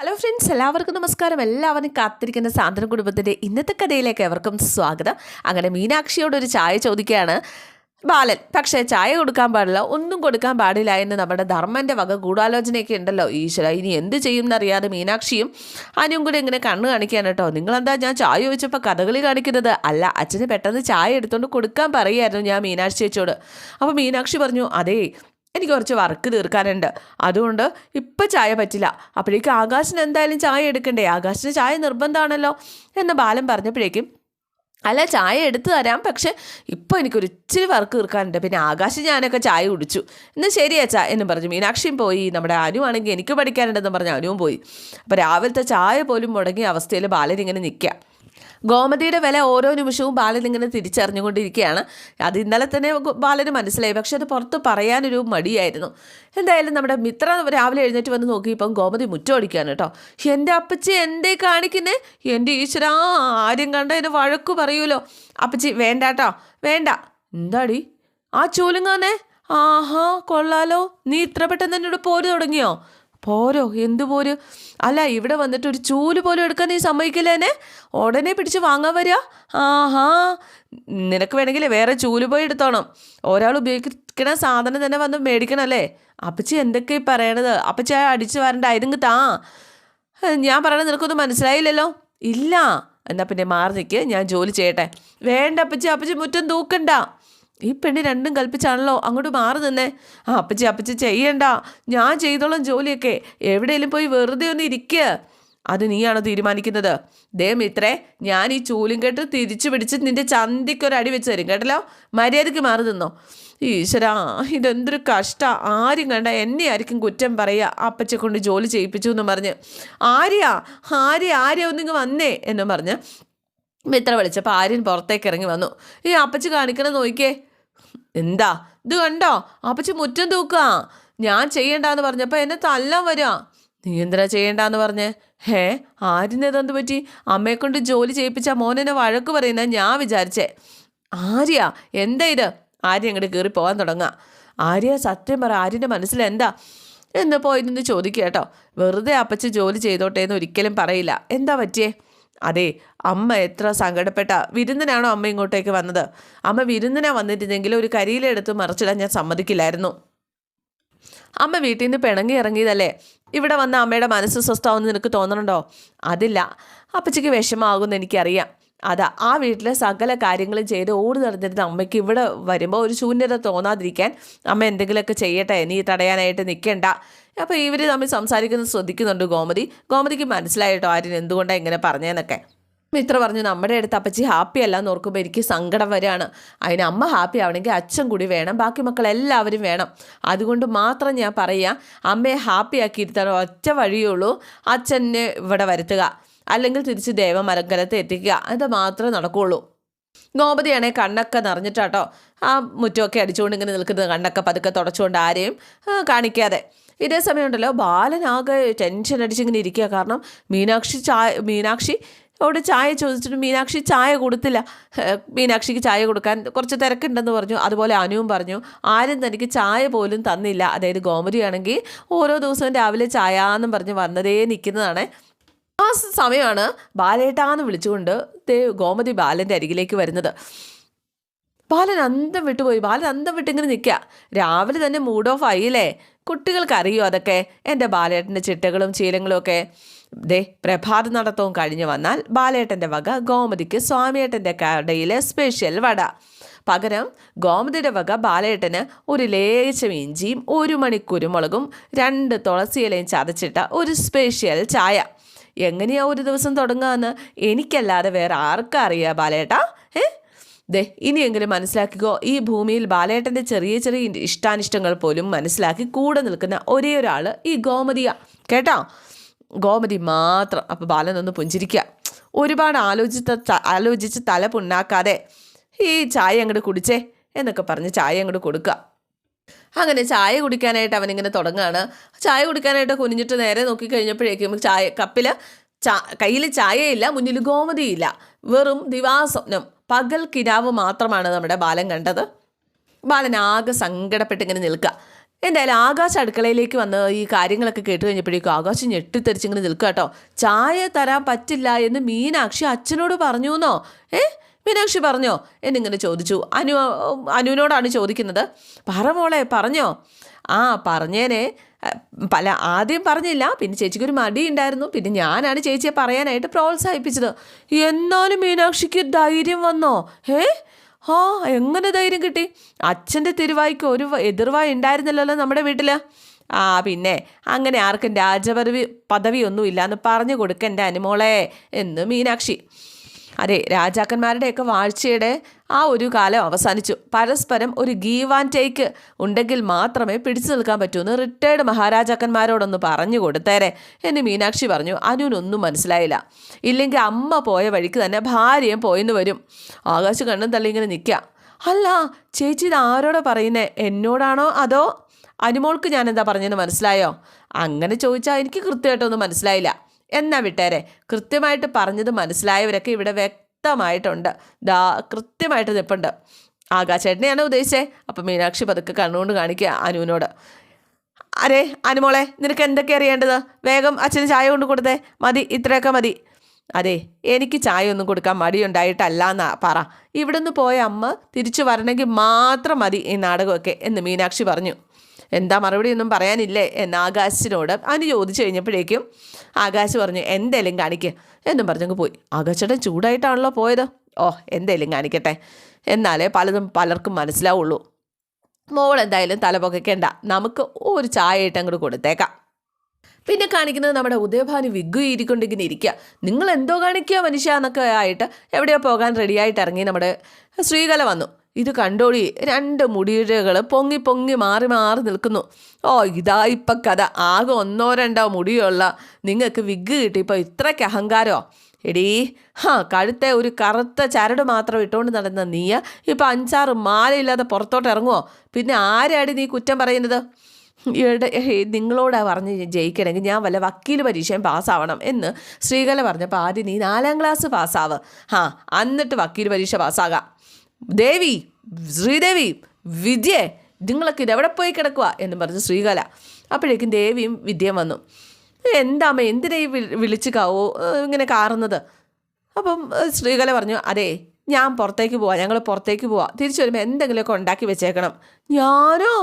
Hello friends എല്ലാവർക്കും നമസ്കാരം. എല്ലാവരും കാത്തിരിക്കുന്ന സാന്ത്വന കുടുംബത്തിന്റെ ഇന്നത്തെ കഥയിലേക്ക് എവർക്കും സ്വാഗതം. അങ്ങനെ മീനാക്ഷിയോട് ഒരു ചായ ചോദിക്കുകയാണ്. ബാലൻ പക്ഷേ ചായ കൊടുക്കാൻ പാടില്ല. ഒന്നും കൊടുക്കാൻ പാടില്ല എന്ന് നമ്മുടെ ധർമ്മന്റെ വക ഗൂഢാലോചനയൊക്കെ ഉണ്ടല്ലോ. ഈശ്വര ഇനി എന്ത് ചെയ്യും എന്നറിയാതെ മീനാക്ഷിയും അനും കൂടെ ഇങ്ങനെ കണ്ണ് കാണിക്കാൻ കേട്ടോ. നിങ്ങളെന്താ ഞാൻ ചായ ചോദിച്ചപ്പോൾ കഥകളി കാണിക്കുന്നത്? അല്ല അച്ഛന് പെട്ടെന്ന് ചായ എടുത്തുകൊണ്ട് കൊടുക്കാൻ പറയുമായിരുന്നു ഞാൻ മീനാക്ഷി ചേച്ചിയോട്. അപ്പോൾ മീനാക്ഷി പറഞ്ഞു അതേ എനിക്ക് കുറച്ച് വർക്ക് തീർക്കാനുണ്ട്. അതുകൊണ്ട് ഇപ്പം ചായ പറ്റില്ല. അപ്പോഴേക്കും ആകാശിന് എന്തായാലും ചായ എടുക്കണ്ടേ? ആകാശിന് ചായ നിർബന്ധമാണല്ലോ എന്ന് ബാലൻ പറഞ്ഞപ്പോഴേക്കും അല്ല ചായ എടുത്തു തരാം. പക്ഷെ ഇപ്പോൾ എനിക്കൊരു ഇച്ചിരി വർക്ക് തീർക്കാനുണ്ട്. പിന്നെ ആകാശം ഞാനൊക്കെ ചായ കുടിച്ചു. എന്നാൽ ശരി അച്ഛാ എന്ന് പറഞ്ഞു. മീനാക്ഷിയും പോയി. നമ്മുടെ അനുവാണെങ്കിൽ എനിക്ക് പഠിക്കാനുണ്ടെന്ന് പറഞ്ഞ് അനുവും പോയി. അപ്പോൾ രാവിലത്തെ ചായ പോലും മുടങ്ങിയ അവസ്ഥയിൽ ബാലൻ ഇങ്ങനെ നിൽക്കുക ഗോമതിയുടെ വില ഓരോ നിമിഷവും ബാലൻ ഇങ്ങനെ തിരിച്ചറിഞ്ഞുകൊണ്ടിരിക്കുകയാണ്. അത് ഇന്നലെ തന്നെ ബാലന് മനസ്സിലായി. പക്ഷെ അത് പുറത്ത് പറയാനൊരു മടിയായിരുന്നു. എന്തായാലും നമ്മുടെ മിത്ര രാവിലെ എഴുന്നേറ്റ് വന്ന് നോക്കി ഇപ്പം ഗോമതി മുറ്റോടിക്കാണ് കേട്ടോ. എന്റെ അപ്പച്ചി എന്തേ കാണിക്കുന്നേ? എന്റെ ഈശ്വര ആരും കണ്ട എന്നെ വഴക്കു പറയൂലോ അപ്പച്ചി വേണ്ട കേട്ടോ വേണ്ട. എന്താടി? ആ ചൂലുങ്ങാന്നേ? ആഹാ കൊള്ളാലോ. നീ ഇത്ര പെട്ടെന്ന് എന്നോട് പോര് തുടങ്ങിയോ? പോരോ എന്തു പോര്? അല്ല ഇവിടെ വന്നിട്ട് ഒരു ചൂൽ പോലും എടുക്കാൻ നീ സമ്മതിക്കില്ലേനെ ഉടനെ പിടിച്ച് വാങ്ങാൻ വരിക ആഹാ. നിനക്ക് വേണമെങ്കിൽ വേറെ ചൂൽ പോയി എടുത്തോണം. ഒരാൾ ഉപയോഗിക്കണ സാധനം തന്നെ വന്ന് മേടിക്കണം അല്ലേ? അപ്പച്ചി എന്തൊക്കെ ഈ പറയണത്? അപ്പച്ചി അടിച്ച് വരണ്ട ഇതെങ്ക് താ. ഞാൻ പറയണത് നിനക്കൊന്നും മനസ്സിലായില്ലല്ലോ? ഇല്ല. എന്നാൽ പിന്നെ മാറി നിൽക്കുക ഞാൻ ജോലി ചെയ്യട്ടെ. വേണ്ട അപ്പച്ചി അപ്പച്ചി മുറ്റം തൂക്കണ്ട. ഈ പെണ്ണ് രണ്ടും കൽപ്പിച്ചാണല്ലോ അങ്ങോട്ട് മാറി നിന്നേ. ആ അപ്പച്ചി അപ്പച്ചി ചെയ്യണ്ട. ഞാൻ ചെയ്തോളം ജോലിയൊക്കെ. എവിടെയെങ്കിലും പോയി വെറുതെ ഒന്ന് ഇരിക്കുക അത് നീയാണോ തീരുമാനിക്കുന്നത്? ദേ മിത്രേ ഞാൻ ഈ ചൂലും കെട്ട് തിരിച്ചു പിടിച്ച് നിന്റെ ചന്തിക്കൊരടി വെച്ച് തരും കേട്ടല്ലോ? മര്യാദയ്ക്ക് മാറി നിന്നോ. ഈശ്വരാ ഇതെന്തൊരു കഷ്ട. ആരും കണ്ട എന്നെ ആയിരിക്കും കുറ്റം പറയുക. അപ്പച്ചെ കൊണ്ട് ജോലി ചെയ്യിപ്പിച്ചു എന്ന് പറഞ്ഞ്. ആര്യാ? ആര്യ? ആര്യ ഒന്നിങ്ങ് വന്നേ എന്നും പറഞ്ഞ് മിത്ര വിളിച്ചപ്പോൾ ആര്യൻ പുറത്തേക്ക് ഇറങ്ങി വന്നു. ഈ അപ്പച്ച കാണിക്കണം നോക്കിയേ. എന്താ? ഇത് കണ്ടോ? അപ്പച്ചി മുറ്റം തൂക്കുക ഞാൻ ചെയ്യണ്ടെന്ന് പറഞ്ഞപ്പോൾ എന്നെ തല്ലാൻ വരിക നീ എന്തിനാ ചെയ്യണ്ടെന്ന് പറഞ്ഞേ? ഹേ ആര്യനെന്ത് പറ്റി? അമ്മയെ കൊണ്ട് ജോലി ചെയ്യിപ്പിച്ച മോനെന്നെ വഴക്ക് പറയുന്ന ഞാൻ വിചാരിച്ചേ. ആര്യ? എന്താ ഇത്? ആര്യ അങ്ങോട്ട് കയറി പോകാൻ തുടങ്ങുക ആര്യ സത്യം പറ ആര്യന്റെ മനസ്സിൽ എന്താ? എന്ന് പോയി നിന്ന് ചോദിക്കുക കേട്ടോ. വെറുതെ അപ്പച്ചി ജോലി ചെയ്തോട്ടേന്ന് ഒരിക്കലും പറയില്ല. എന്താ പറ്റിയേ? അതെ അമ്മ എത്ര സങ്കടപ്പെട്ട വിരുന്നിനാണോ അമ്മ ഇങ്ങോട്ടേക്ക് വന്നത്? അമ്മ വിരുന്നിനാ വന്നിരുന്നെങ്കിൽ ഒരു കരിയിലെടുത്ത് മറിച്ചിടാൻ ഞാൻ സമ്മതിക്കില്ലായിരുന്നു. അമ്മ വീട്ടിൽ നിന്ന് പിണങ്ങി ഇറങ്ങിയതല്ലേ? ഇവിടെ വന്ന അമ്മയുടെ മനസ്സ് സ്വസ്ഥമാവെന്ന് നിനക്ക് തോന്നണുണ്ടോ? അതില്ല. അപ്പച്ചിക്ക് വിഷമാകുമെന്ന് എനിക്കറിയാം. അതാ ആ വീട്ടിലെ സകല കാര്യങ്ങളും ചെയ്ത് ഓടി നടന്നിരുന്ന അമ്മയ്ക്ക് ഇവിടെ വരുമ്പോൾ ഒരു ശൂന്യത തോന്നാതിരിക്കാൻ അമ്മ എന്തെങ്കിലുമൊക്കെ ചെയ്യട്ടെ നീ തടയാനായിട്ട് നിൽക്കണ്ട അപ്പോൾ ഇവർ തമ്മിൽ സംസാരിക്കുന്നത് ശ്രദ്ധിക്കുന്നുണ്ട് ഗോമതി. ഗോമതിക്ക് മനസ്സിലായിട്ടോ ആര്യൻ എന്തുകൊണ്ടാണ് ഇങ്ങനെ പറഞ്ഞതെന്നൊക്കെ മിത്ര പറഞ്ഞു നമ്മുടെ അടുത്ത് അപ്പച്ചി ഹാപ്പി അല്ല എന്ന് ഓർക്കുമ്പോൾ എനിക്ക് സങ്കടം വരികയാണ്. അതിന് അമ്മ ഹാപ്പി ആവണമെങ്കിൽ അച്ഛൻ കൂടി വേണം ബാക്കി മക്കൾ എല്ലാവരും വേണം. അതുകൊണ്ട് മാത്രം ഞാൻ പറയുക അമ്മയെ ഹാപ്പി ആക്കി ഇരുത്താൻ ഒറ്റ വഴിയുള്ളൂ അച്ഛനെ ഇവിടെ വരുത്തുക. അല്ലെങ്കിൽ തിരിച്ച് ദേവമരങ്കലത്ത് എത്തിക്കുക. അത് മാത്രമേ നടക്കുകയുള്ളൂ ഗോപതിയാണെ കണ്ണൊക്കെ നിറഞ്ഞിട്ടാട്ടോ ആ മുറ്റമൊക്കെ അടിച്ചുകൊണ്ട് ഇങ്ങനെ നിൽക്കുന്നത്. കണ്ണൊക്കെ പതുക്കെ തുടച്ചുകൊണ്ട് ആരെയും കാണിക്കാതെ. ഇതേ സമയമുണ്ടല്ലോ ബാലനാകെ ടെൻഷൻ അടിച്ചിങ്ങനെ ഇരിക്കുക. കാരണം മീനാക്ഷി ചായ മീനാക്ഷി അവിടെ ചായ ചോദിച്ചിട്ട് മീനാക്ഷി ചായ കൊടുത്തില്ല. മീനാക്ഷിക്ക് ചായ കൊടുക്കാൻ കുറച്ച് തിരക്കുണ്ടെന്ന് പറഞ്ഞു. അതുപോലെ അനുവും പറഞ്ഞു ആരും തനിക്ക് ചായ പോലും തന്നില്ല. അതായത് ഗോമതിയാണെങ്കിൽ ഓരോ ദിവസവും രാവിലെ ചായ എന്നും പറഞ്ഞ് വന്നതേ നിൽക്കുന്നതാണ്. സമയമാണ് ബാലേട്ടാന്ന് വിളിച്ചുകൊണ്ട് ഗോമതി ബാലന്റെ അരികിലേക്ക് വരുന്നത്. ബാലൻ അന്തം വിട്ടുപോയി ബാലൻ അന്തം വിട്ടിങ്ങനെ നിൽക്കുക രാവിലെ തന്നെ മൂഡ് ഓഫ് ആയില്ലേ? കുട്ടികൾക്ക് അറിയോ അതൊക്കെ? എന്റെ ബാലേട്ടന്റെ ചിട്ടകളും ശീലങ്ങളും ഒക്കെ. ദേ പ്രഭാത നടത്തവും കഴിഞ്ഞ് വന്നാൽ ബാലേട്ടന്റെ വക ഗോമതിക്ക് സ്വാമിയേട്ടന്റെ കടയിലെ സ്പെഷ്യൽ വട. പകരം ഗോമതിയുടെ വക ബാലേട്ടന് ഒരു ലേശം ഇഞ്ചിയും ഒരു മണിക്കുരുമുളകും രണ്ട് തുളസിയിലയും ചതച്ചിട്ട ഒരു സ്പെഷ്യൽ ചായ. എങ്ങനെയാ ഒരു ദിവസം തുടങ്ങാന്ന് എനിക്കല്ലാതെ വേറെ ആർക്കും അറിയാ ബാലേട്ടാ? ഏ ദേ ഇനിയെങ്കിലും മനസ്സിലാക്കിക്കോ ഈ ഭൂമിയിൽ ബാലേട്ടന്റെ ചെറിയ ചെറിയ ഇഷ്ടാനിഷ്ടങ്ങൾ പോലും മനസ്സിലാക്കി കൂടെ നിൽക്കുന്ന ഒരേ ഒരാൾ ഈ ഗോമതിയ. കേട്ടോ? ഗോമതി മാത്രം. അപ്പോൾ ബാലൻ ഒന്ന് പുഞ്ചിരിക്കുക ഒരുപാട് ആലോചിച്ച ആലോചിച്ച് തല പുണ്ണാക്കാതെ ഈ ചായ അങ്ങോട്ട് കുടിച്ചേ എന്നൊക്കെ പറഞ്ഞ് ചായ അങ്ങോട്ട് കൊടുക്കുക അങ്ങനെ ചായ കുടിക്കാനായിട്ട് അവനിങ്ങനെ തുടങ്ങുകയാണ് ചായ കുടിക്കാനായിട്ട് കുനിഞ്ഞിട്ട് നേരെ നോക്കിക്കഴിഞ്ഞപ്പോഴേക്കും ചായ കപ്പിൽ ചാ കയ്യിൽ ചായയില്ല മുന്നിൽ ഗോമതിയില്ല. വെറും ദിവാസ്വപ്നം. പകൽ കിരാവ് മാത്രമാണ് നമ്മുടെ ബാലൻ കണ്ടത്. ബാലൻ ആകെ സങ്കടപ്പെട്ട് ഇങ്ങനെ നിൽക്കുക എന്തായാലും ആകാശ അടുക്കളയിലേക്ക് വന്ന് ഈ കാര്യങ്ങളൊക്കെ കേട്ട് കഴിഞ്ഞപ്പോഴേക്കും ആകാശ് ഞെട്ടിത്തെറിച്ചിങ്ങനെ നിൽക്കുക കേട്ടോ. ചായ തരാൻ പറ്റില്ല എന്ന് മീനാക്ഷി അച്ഛനോട് പറഞ്ഞു എന്നോ ഏ? മീനാക്ഷി പറഞ്ഞോ? എന്നിങ്ങനെ ചോദിച്ചു. അനു അനുവിനോടാണ് ചോദിക്കുന്നത്. പറ മോളെ പറഞ്ഞോ? ആ പറഞ്ഞേനെ. പല ആദ്യം പറഞ്ഞില്ല. പിന്നെ ചേച്ചിക്ക് ഒരു മടി ഉണ്ടായിരുന്നു. പിന്നെ ഞാനാണ് ചേച്ചിയെ പറയാനായിട്ട് പ്രോത്സാഹിപ്പിച്ചത്. എന്നാലും മീനാക്ഷിക്ക് ധൈര്യം വന്നോ? ഏ ആ എങ്ങനെ ധൈര്യം കിട്ടി? അച്ഛന്റെ തിരുവായ്ക്ക് ഒരു എതിർവായ ഉണ്ടായിരുന്നില്ലല്ലോ നമ്മുടെ വീട്ടിൽ ആ പിന്നെ അങ്ങനെ ആർക്കും രാജപദവി പദവിയൊന്നും ഇല്ലാന്ന് പറഞ്ഞു കൊടുക്കേണ്ട അനുമോളെ എന്ന് മീനാക്ഷി. അതെ രാജാക്കന്മാരുടെയൊക്കെ വാഴ്ചയുടെ ആ ഒരു കാലം അവസാനിച്ചു. പരസ്പരം ഒരു ഗീവ് ആൻഡ് ടേക്ക് ഉണ്ടെങ്കിൽ മാത്രമേ പിടിച്ചു നിൽക്കാൻ പറ്റൂ എന്ന് റിട്ടയർഡ് മഹാരാജാക്കന്മാരോടൊന്ന് പറഞ്ഞു കൊടുത്തേരെ എന്ന് മീനാക്ഷി പറഞ്ഞു. അനുവിനൊന്നും മനസ്സിലായില്ല. ഇല്ലെങ്കിൽ അമ്മ പോയ വഴിക്ക് തന്നെ ഭാര്യയും പോയെന്ന് വരും. ആകാശ് കണ്ണും തള്ളി ഇങ്ങനെ നിൽക്കുക. അല്ല ചേച്ചി ഇത് ആരോടാ പറയുന്നേ? എന്നോടാണോ അതോ? അനുമോൾക്ക് ഞാൻ എന്താ പറഞ്ഞെന്ന് മനസ്സിലായോ? അങ്ങനെ ചോദിച്ചാൽ എനിക്ക് കൃത്യമായിട്ടൊന്നും മനസ്സിലായില്ല. എന്നാ വിട്ടേരെ? കൃത്യമായിട്ട് പറഞ്ഞത് മനസ്സിലായവരൊക്കെ ഇവിടെ വ്യക്തമായിട്ടുണ്ട്. ദാ കൃത്യമായിട്ട് നിൽപ്പുണ്ട് ആകാശേട്ടനെയാണ് ഉദ്ദേശിച്ചേ. അപ്പം മീനാക്ഷി പതുക്കെ കണ്ണുകൊണ്ട് കാണിക്കുക അനുവിനോട്. അരേ അനുമോളെ നിനക്ക് എന്തൊക്കെ അറിയേണ്ടത്? വേഗം അച്ഛന് ചായ കൊണ്ട് കൊടുത്തേ. മതി ഇത്രയൊക്കെ മതി. അതെ എനിക്ക് ചായ ഒന്നും കൊടുക്കാൻ മടിയുണ്ടായിട്ടല്ല എന്നാ പറ. ഇവിടുന്ന് പോയ അമ്മ തിരിച്ചു വരണമെങ്കിൽ മാത്രം മതി ഈ നാടകമൊക്കെ എന്ന് മീനാക്ഷി പറഞ്ഞു. എന്താ മറുപടി ഒന്നും പറയാനില്ലേ എന്ന് ആകാശിനോട് അവന് ചോദിച്ചു കഴിഞ്ഞപ്പോഴേക്കും ആകാശ് പറഞ്ഞു എന്തേലും കാണിക്കുക എന്നും പറഞ്ഞങ്ങ് പോയി. ആകാശേട്ടൻ ചൂടായിട്ടാണല്ലോ പോയത്. ഓ എന്തേലും കാണിക്കട്ടെ. എന്നാലേ പലതും പലർക്കും മനസ്സിലാവുള്ളൂ. മോൾ എന്തായാലും തലപൊക്കേണ്ട നമുക്ക് ഒരു ചായ ഇട്ടങ്ങോട്ട് കൊടുത്തേക്കാം. പിന്നെ കാണിക്കുന്നത് നമ്മുടെ ഉദയഭാനു വിഗ് ഇരിക്കൊണ്ടിങ്ങനെ ഇരിക്കുക നിങ്ങൾ എന്തോ കാണിക്കുക മനുഷ്യ എന്നൊക്കെ ആയിട്ട് എവിടെയോ പോകാൻ റെഡിയായിട്ട് ഇറങ്ങി നമ്മുടെ ശ്രീകല വന്നു. ഇത് കണ്ടോളി രണ്ട് മുടിയിഴകൾ പൊങ്ങി പൊങ്ങി മാറി മാറി നിൽക്കുന്നു. ഓ ഇതാ ഇപ്പം കഥ. ആകെ ഒന്നോ രണ്ടോ മുടിയുള്ള നിങ്ങൾക്ക് വിഗ് കിട്ടിയപ്പോൾ ഇത്രയ്ക്ക് അഹങ്കാരമോ എടീ ഹാ കഴുത്തെ ഒരു കറുത്ത ചരട് മാത്രം ഇട്ടുകൊണ്ട് നടന്ന നീയ ഇപ്പം അഞ്ചാറ് മാലയില്ലാതെ പുറത്തോട്ട് ഇറങ്ങുമോ പിന്നെ ആരാടി നീ കുറ്റം പറയുന്നത്? ഇവിടെ നിങ്ങളോടാ പറഞ്ഞ് ജയിക്കണമെങ്കിൽ ഞാൻ വല്ല വക്കീൽ പരീക്ഷയും പാസ്സാവണം എന്ന് ശ്രീകല പറഞ്ഞപ്പോൾ ആദ്യം നീ നാലാം ക്ലാസ് പാസ്സാവ്. ആ എന്നിട്ട് വക്കീൽ പരീക്ഷ പാസ്സാകാം. ദേവി ശ്രീദേവി വിദ്യേ നിങ്ങളൊക്കെ ഇതെവിടെ പോയി കിടക്കുക എന്ന് പറഞ്ഞ് ശ്രീകല. അപ്പോഴേക്കും ദേവിയും വിദ്യയും വന്നു. എന്താമ്മ എന്തിനാ ഈ വിളിച്ച് കാവോ ഇങ്ങനെ കാറുന്നത്? അപ്പം ശ്രീകല പറഞ്ഞു അതെ ഞാൻ പുറത്തേക്ക് പോവാം ഞങ്ങൾ പുറത്തേക്ക് പോവാം. തിരിച്ചു വരുമ്പോൾ എന്തെങ്കിലുമൊക്കെ ഉണ്ടാക്കി വെച്ചേക്കണം. ഞാനോ?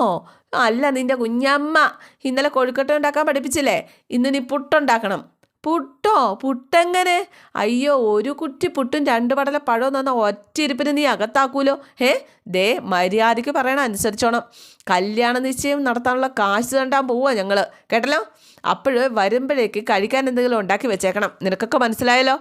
അല്ല നിന്റെ കുഞ്ഞമ്മ ഇന്നലെ കൊഴുക്കട്ട ഉണ്ടാക്കാൻ പഠിപ്പിച്ചില്ലേ? ഇന്ന് നീ പുട്ടുണ്ടാക്കണം പുട്ടോ? പുട്ടെങ്ങനെ? അയ്യോ ഒരു കുറ്റി പുട്ടും രണ്ട് പടല പഴവും തന്ന ഒറ്റ ഇരിപ്പിന് നീ അകത്താക്കൂലോ? ഏ ദേ മര്യാദയ്ക്ക് പറയണം അനുസരിച്ചോണം. കല്യാണ നിശ്ചയം നടത്താനുള്ള കാശ് തണ്ടാൻ പോവാ ഞങ്ങൾ കേട്ടല്ലോ? അപ്പോഴ് വരുമ്പോഴേക്ക് കഴിക്കാൻ എന്തെങ്കിലും ഉണ്ടാക്കി വെച്ചേക്കണം. നിനക്കൊക്കെ മനസ്സിലായല്ലോ?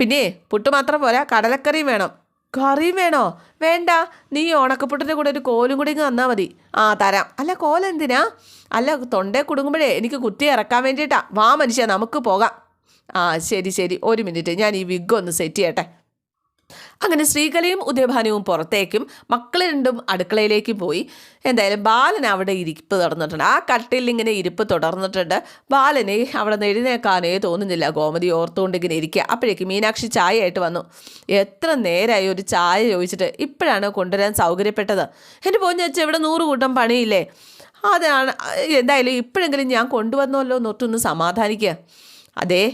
പിന്നെ പുട്ട് മാത്രം പോരാ കടലക്കറിയും വേണം. കറിയും വേണോ? വേണ്ട. നീ ഉണക്കപ്പുട്ടിന്റെ കൂടെ ഒരു കോലും കൂടി ഇങ്ങ് തന്നാൽ മതി. ആ തരാം. അല്ല കോലെന്തിനാ അല്ല തൊണ്ടേ കുടുങ്ങുമ്പോഴേ എനിക്ക് കുത്തി ഇറക്കാൻ വേണ്ടിയിട്ടാ. വാ മനുഷ്യ നമുക്ക് പോകാം. ആ ശരി ശരി. ഒരു മിനിറ്റ്. ഞാൻ ഈ വിഗ് ഒന്ന് സെറ്റ് ചെയ്യട്ടെ. അങ്ങനെ ശ്രീകലയും ഉദയഭാനുവും പുറത്തേക്കും മക്കൾ രണ്ടും അടുക്കളയിലേക്കും പോയി. എന്തായാലും ബാലൻ അവിടെ ഇരിപ്പ് തുടർന്നിട്ടുണ്ട്. ആ കട്ടിൽ ഇങ്ങനെ ഇരിപ്പ് തുടർന്നിട്ടുണ്ട്. ബാലനെ അവിടെ നിന്ന് എഴുന്നേക്കാനേ തോന്നുന്നില്ല. ഗോമതി ഓർത്തുകൊണ്ട് ഇങ്ങനെ ഇരിക്കുക. അപ്പോഴേക്കും മീനാക്ഷി ചായ ആയിട്ട് വന്നു. എത്ര നേരമായി ഒരു ചായ ചോദിച്ചിട്ട് ഇപ്പോഴാണ് കൊണ്ടുവരാൻ സൗകര്യപ്പെട്ടത്. എന്റെ പോഞ്ഞ വെച്ചാൽ ഇവിടെ നൂറ് കൂട്ടം പണിയില്ലേ? അതാണ് എന്തായാലും ഇപ്പോഴെങ്കിലും ഞാൻ കൊണ്ടുവന്നല്ലോ എന്നൊട്ടൊന്ന് സമാധാനിക്കുക. അതേ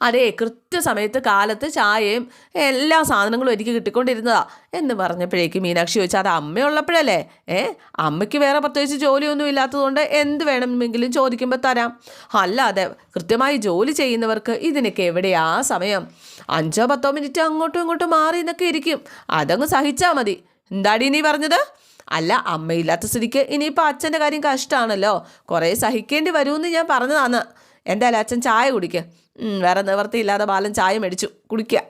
അതെ കൃത്യസമയത്ത് കാലത്ത് ചായയും എല്ലാ സാധനങ്ങളും എനിക്ക് കിട്ടിക്കൊണ്ടിരുന്നതാ എന്ന് പറഞ്ഞപ്പോഴേക്കും മീനാക്ഷി ചോദിച്ചാൽ അത് അമ്മയുള്ളപ്പോഴല്ലേ? ഏ അമ്മയ്ക്ക് വേറെ പ്രത്യേകിച്ച് ജോലിയൊന്നും ഇല്ലാത്തതുകൊണ്ട് എന്ത് വേണമെങ്കിലും ചോദിക്കുമ്പോൾ തരാം. അല്ലാതെ കൃത്യമായി ജോലി ചെയ്യുന്നവർക്ക് ഇതിനൊക്കെ എവിടെയാ സമയം? അഞ്ചോ പത്തോ മിനിറ്റ് അങ്ങോട്ടും ഇങ്ങോട്ടും മാറി എന്നൊക്കെ ഇരിക്കും. അതങ്ങ് സഹിച്ചാൽ മതി. എന്താടി നീ പറഞ്ഞത്? അല്ല അമ്മയില്ലാത്ത സ്ഥിതിക്ക് ഇനിയിപ്പോൾ അച്ഛന്റെ കാര്യം കഷ്ടമാണല്ലോ കുറേ സഹിക്കേണ്ടി വരുമെന്ന് ഞാൻ പറഞ്ഞതാണ് എന്തായാലും അച്ഛൻ ചായ കുടിക്കുക വേറെ നിവർത്തിയില്ലാതെ ബാലൻ ചായ മേടിച്ചു കുടിക്കുക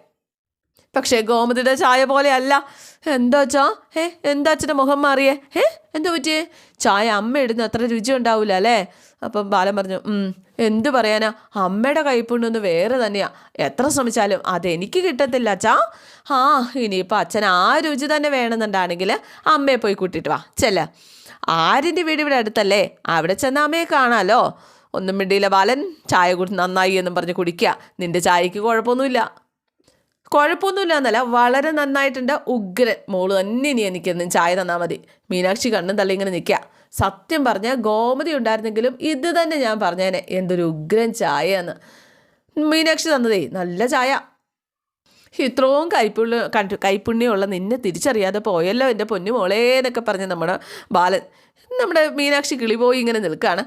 പക്ഷേ ഗോമതിയുടെ ചായ പോലെയല്ല. എന്താ അച്ഛാ? ഏ എന്താ അച്ഛന്റെ മുഖം മാറിയേ? ഏ എന്താ പറ്റിയേ? ചായ അമ്മ ഇടുന്ന അത്ര രുചി ഉണ്ടാവില്ല അല്ലേ? അപ്പം ബാലൻ പറഞ്ഞു "ഉം, എന്ത് പറയാനാ? അമ്മയുടെ കൈപ്പുണ്ണൊന്ന് വേറെ തന്നെയാ. എത്ര ശ്രമിച്ചാലും അതെനിക്ക് കിട്ടത്തില്ല അച്ഛാ. ആ ഇനിയിപ്പോൾ അച്ഛൻ ആ രുചി തന്നെ വേണമെന്നുണ്ടാണെങ്കിൽ അമ്മയെ പോയി കൂട്ടിയിട്ട് വാ. ചെല്ല. ആരിന്റെ വീട് ഇവിടെ അടുത്തല്ലേ? അവിടെ ചെന്ന് അമ്മയെ കാണാലോ. ഒന്നും മിണ്ടിയില്ല ബാലൻ. ചായ കുടി നന്നായി എന്നും പറഞ്ഞ് കുടിക്കുക നിന്റെ ചായക്ക് കുഴപ്പമൊന്നുമില്ല. കുഴപ്പമൊന്നുമില്ല എന്നല്ല വളരെ നന്നായിട്ടുണ്ട്. ഉഗ്രൻ മോൾ തന്നെ ഇനി എനിക്കെന്നും ചായ തന്നാൽ മതി. മീനാക്ഷി കണ്ണും തള്ളി ഇങ്ങനെ നിൽക്കുക സത്യം പറഞ്ഞാൽ ഗോമതി ഉണ്ടായിരുന്നെങ്കിലും ഇത് തന്നെ ഞാൻ പറഞ്ഞേനെ. എന്തൊരു ഉഗ്രൻ ചായ എന്ന് മീനാക്ഷി തന്നതേ നല്ല ചായ. ഇത്രയും കൈപ്പുള്ള കൈപ്പുണ്യമുള്ള നിന്നെ തിരിച്ചറിയാതെ പോയല്ലോ എന്റെ പൊന്നു മോളേ എന്നൊക്കെ പറഞ്ഞ് നമ്മുടെ ബാലൻ നമ്മുടെ മീനാക്ഷി കിളിപോയി ഇങ്ങനെ നിൽക്കുകയാണ്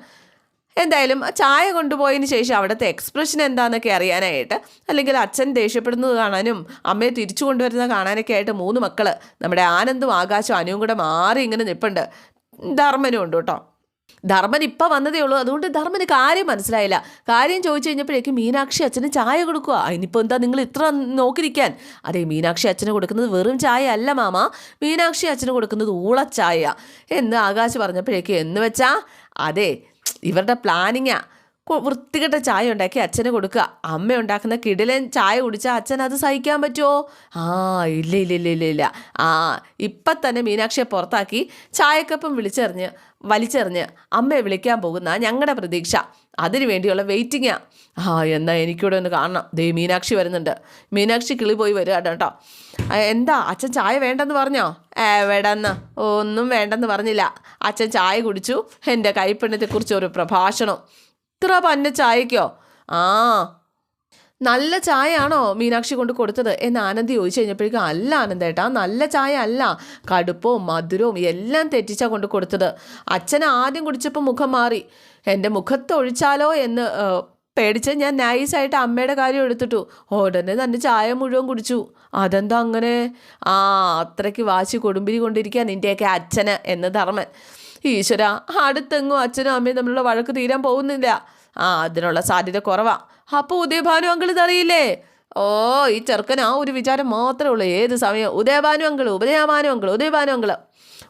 എന്തായാലും ചായ കൊണ്ടുപോയതിന് ശേഷം അവിടുത്തെ എക്സ്പ്രഷൻ എന്താണെന്നൊക്കെ അറിയാനായിട്ട് അല്ലെങ്കിൽ അച്ഛൻ ദേഷ്യപ്പെടുന്നത് കാണാനും അമ്മയെ തിരിച്ചു കൊണ്ടുവരുന്നത് കാണാനൊക്കെ ആയിട്ട് മൂന്ന് മക്കൾ നമ്മുടെ ആനന്ദും ആകാശവും അനുവും കൂടെ മാറി ഇങ്ങനെ നിൽപ്പുണ്ട് ധർമ്മനും ഉണ്ട് കേട്ടോ. ധർമ്മൻ ഇപ്പം വന്നതേ ഉള്ളൂ. അതുകൊണ്ട് ധർമ്മന് കാര്യം മനസ്സിലായില്ല. കാര്യം ചോദിച്ചു കഴിഞ്ഞപ്പോഴേക്കും മീനാക്ഷി അച്ഛന് ചായ കൊടുക്കുക അതിനിപ്പോൾ എന്താ നിങ്ങൾ ഇത്ര നോക്കിയിരിക്കാൻ അതെ മീനാക്ഷി അച്ഛന് കൊടുക്കുന്നത് വെറും ചായ അല്ല മാമ. മീനാക്ഷി അച്ഛന് കൊടുക്കുന്നത് ഊളച്ചായ എന്ന് ആകാശ് പറഞ്ഞപ്പോഴേക്കും എന്ന് വെച്ചാൽ അതെ ഇവരുടെ പ്ലാനിങ്ങാ. വൃത്തികെട്ട ചായ ഉണ്ടാക്കി അച്ഛന് കൊടുക്കുക അമ്മ ഉണ്ടാക്കുന്ന കിടിലൻ ചായ കുടിച്ചാൽ അച്ഛൻ അത് സഹിക്കാൻ പറ്റുമോ ആ ഇല്ല ഇല്ല ഇല്ല ഇല്ല ഇല്ല. ആ ഇപ്പം തന്നെ മീനാക്ഷിയെ പുറത്താക്കി ചായക്കപ്പം വിളിച്ചെറിഞ്ഞ് വലിച്ചെറിഞ്ഞ് അമ്മയെ വിളിക്കാൻ പോകുന്ന ഞങ്ങളുടെ പ്രതീക്ഷ. അതിനു വേണ്ടിയുള്ള വെയിറ്റിങ്ങാണ് ആ. എന്നാൽ എനിക്കിവിടെ ഒന്ന് കാണണം. ദേ മീനാക്ഷി വരുന്നുണ്ട്. മീനാക്ഷി കിളി പോയി വരിക കേട്ടോ. എന്താ? അച്ഛൻ ചായ വേണ്ടെന്ന് പറഞ്ഞോ? ഏ വേടന്ന് ഒന്നും വേണ്ടെന്ന് പറഞ്ഞില്ല. അച്ഛൻ ചായ കുടിച്ചു. എന്റെ കൈപ്പെണ്ണത്തെക്കുറിച്ച് ഒരു പ്രഭാഷണം. ഇത്ര പന്ന ചായക്കോ? ആ നല്ല ചായയാണോ മീനാക്ഷി കൊണ്ട് കൊടുത്തത്? എന്ന് ആനന്ദ് ചോദിച്ചു കഴിഞ്ഞപ്പോഴേക്കും അല്ല ആനന്ദേട്ടാ നല്ല ചായ അല്ല കടുപ്പവും മധുരവും എല്ലാം തെറ്റിച്ചാ കൊണ്ട് കൊടുത്തത്. അച്ഛൻ ആദ്യം കുടിച്ചപ്പോൾ മുഖം മാറി. എന്റെ മുഖത്ത് ഒഴിച്ചാലോ എന്ന് പേടിച്ച് ഞാൻ നൈസായിട്ട് അമ്മയുടെ കാര്യം എടുത്തിട്ടു. ഉടനെ തന്നെ ചായ മുഴുവൻ കുടിച്ചു. അതെന്താ അങ്ങനെ? ആ അത്രയ്ക്ക് വാശി കൊടുമ്പിരി കൊണ്ടിരിക്കുക നിന്റെയൊക്കെ അച്ഛന് എന്ന് ധർമ്മൻ. ഈശ്വര അടുത്തെങ്ങും അച്ഛനും അമ്മയും തമ്മിലുള്ള വഴക്ക് തീരാൻ പോകുന്നില്ല. ആ അതിനുള്ള സാധ്യത കുറവാ. അപ്പോൾ ഉദയഭാനു അങ്കിൾ ഇതറിയില്ലേ? ഓ ഈ ചെറുക്കൻ ആ ഒരു വിചാരം മാത്രമേ ഉള്ളൂ. ഏത് സമയം? Udayabhanu uncle Udayabhanu uncle Udayabhanu uncle.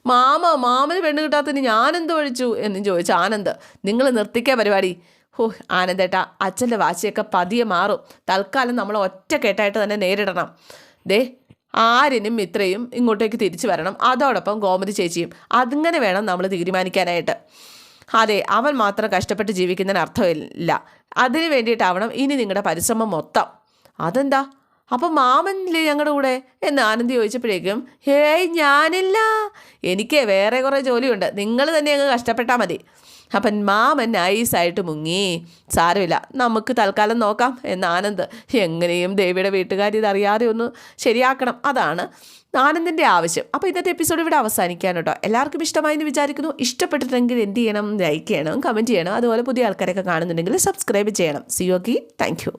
Mama മാമന് പെണ്ണ് കിട്ടാത്തതിന് ഞാനെന്ത് ഒഴിച്ചു എന്നും ചോദിച്ചു ആനന്ദ്. നിങ്ങൾ നിർത്തിക്കുക പരിപാടി. ഹോ ആനന്ദേട്ടാ അച്ഛന്റെ വാശിയൊക്കെ പതിയെ മാറും. തൽക്കാലം നമ്മൾ ഒറ്റ കേട്ടായിട്ട് തന്നെ നേരിടണം. ദേ ആരിനും ഇത്രയും ഇങ്ങോട്ടേക്ക് തിരിച്ചു വരണം. അതോടൊപ്പം ഗോമതി ചേച്ചിയും. അതിങ്ങനെ വേണം നമ്മൾ തീരുമാനിക്കാനായിട്ട്. അതെ അവൻ മാത്രം കഷ്ടപ്പെട്ട് ജീവിക്കുന്നതിന് അർത്ഥമില്ല. അതിന് വേണ്ടിയിട്ടാവണം ഇനി നിങ്ങളുടെ പരിശ്രമം മൊത്തം. അതെന്താ? അപ്പം മാമനില്ലേ ഞങ്ങളുടെ കൂടെ? എന്ന് ആനന്ദി ചോദിച്ചപ്പോഴേക്കും ഹേയ് ഞാനില്ല. എനിക്ക് വേറെ കുറേ ജോലിയുണ്ട്. നിങ്ങൾ തന്നെ അങ്ങ് കഷ്ടപ്പെട്ടാൽ മതി. അപ്പം മാമൻ നൈസായിട്ട് മുങ്ങി. സാരമില്ല നമുക്ക് തൽക്കാലം നോക്കാം എന്ന് ആനന്ദ്. എങ്ങനെയും ദേവിയുടെ വീട്ടുകാർ ഇതറിയാതെ ഒന്ന് ശരിയാക്കണം അതാണ് ആനന്ദിന്റെ ആവശ്യം. അപ്പോൾ ഇന്നത്തെ എപ്പിസോഡ് ഇവിടെ അവസാനിക്കാൻ കേട്ടോ. എല്ലാവർക്കും ഇഷ്ടമായി എന്ന് വിചാരിക്കുന്നു. ഇഷ്ടപ്പെട്ടിട്ടുണ്ടെങ്കിൽ എന്ത് ചെയ്യണം? ലൈക്ക് ചെയ്യണം കമന്റ് ചെയ്യണം. അതുപോലെ പുതിയ ആൾക്കാരൊക്കെ കാണുന്നുണ്ടെങ്കിൽ സബ്സ്ക്രൈബ് ചെയ്യണം. C okay thank you